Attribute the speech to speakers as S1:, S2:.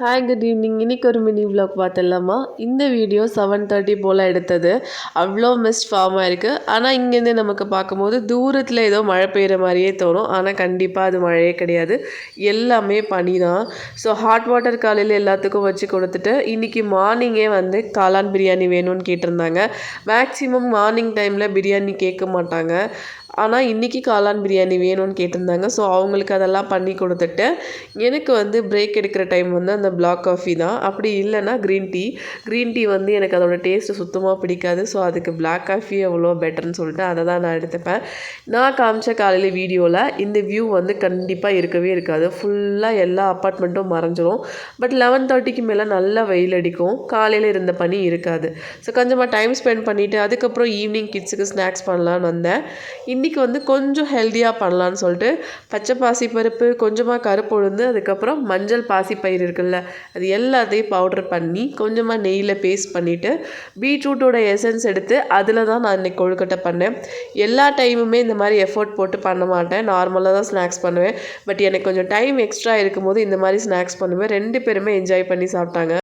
S1: Hi good evening இன்னைக்கு ஒரு mini vlog பார்த்துடலாமா? இந்த வீடியோ செவன் தேர்ட்டி போல் எடுத்தது. அவ்வளோ மிஸ்ட் ஃபார்ம் ஆயிருக்கு ஆனால் இங்கேருந்து நமக்கு பார்க்கும்போது தூரத்தில் ஏதோ மழை பெய்கிற மாதிரியே தோணும். ஆனால் கண்டிப்பாக அது மழையே கிடையாது. எல்லாமே பனி தான். ஸோ ஹாட் வாட்டர் காலையில் எல்லாத்துக்கும் வச்சு கொடுத்துட்டு இன்றைக்கி மார்னிங்கே வந்து காளான் பிரியாணி வேணும்னு கேட்டிருந்தாங்க. மேக்ஸிமம் மார்னிங் டைமில் பிரியாணி கேட்க மாட்டாங்க. ஆனால் இன்றைக்கி காளான் பிரியாணி வேணும்னு கேட்டிருந்தாங்க. ஸோ அவங்களுக்கு அதெல்லாம் பண்ணி கொடுத்துட்டு எனக்கு வந்து பிரேக் எடுக்கிற டைம் வந்து அந்த பிளாக் காஃபி தான். அப்படி இல்லைன்னா க்ரீன் டீ க்ரீன் டீ வந்து எனக்கு அதோட டேஸ்ட்டு சுத்தமாக பிடிக்காது. ஸோ அதுக்கு பிளாக் காஃபி எவ்வளோ பெட்டர்னு சொல்லிட்டு அதை தான் நான் எடுத்துப்பேன். நான் காமிச்ச காலையில் வீடியோவில் இந்த வியூ வந்து கண்டிப்பாக இருக்கவே இருக்காது. ஃபுல்லாக எல்லா அப்பார்ட்மெண்ட்டும் மறைஞ்சிரும். பட் லெவன் தேர்ட்டிக்கு மேலே நல்லா வெயில் அடிக்கும். காலையில் இருந்த பனி இருக்காது. ஸோ கொஞ்சமாக டைம் ஸ்பெண்ட் பண்ணிவிட்டு அதுக்கப்புறம் ஈவினிங் கிட்ஸுக்கு ஸ்நாக்ஸ் பண்ணலான்னு வந்தேன். இன்றைக்கி வந்து கொஞ்சம் ஹெல்த்தியாக பண்ணலான்னு சொல்லிட்டு பச்சை பாசி பருப்பு கொஞ்சமாக கருப்பு உளுந்து அதுக்கப்புறம் மஞ்சள் பாசி பயிர் இருக்குல்ல அது எல்லாத்தையும் பவுடர் பண்ணி கொஞ்சமாக நெய்யில் பேஸ்ட் பண்ணிவிட்டு பீட்ரூட்டோட எசன்ஸ் எடுத்து அதில் தான் நான் இன்றைக்கி கொழுக்கட்டை பண்ணேன். எல்லா டைமுமே இந்த மாதிரி எஃபோர்ட் போட்டு பண்ண மாட்டேன். நார்மலாக தான் ஸ்நாக்ஸ் பண்ணுவேன். பட் எனக்கு கொஞ்சம் டைம் எக்ஸ்ட்ரா இருக்கும்போது இந்த மாதிரி ஸ்நாக்ஸ் பண்ணுவேன். ரெண்டு பேருமே என்ஜாய் பண்ணி சாப்பிட்டாங்க.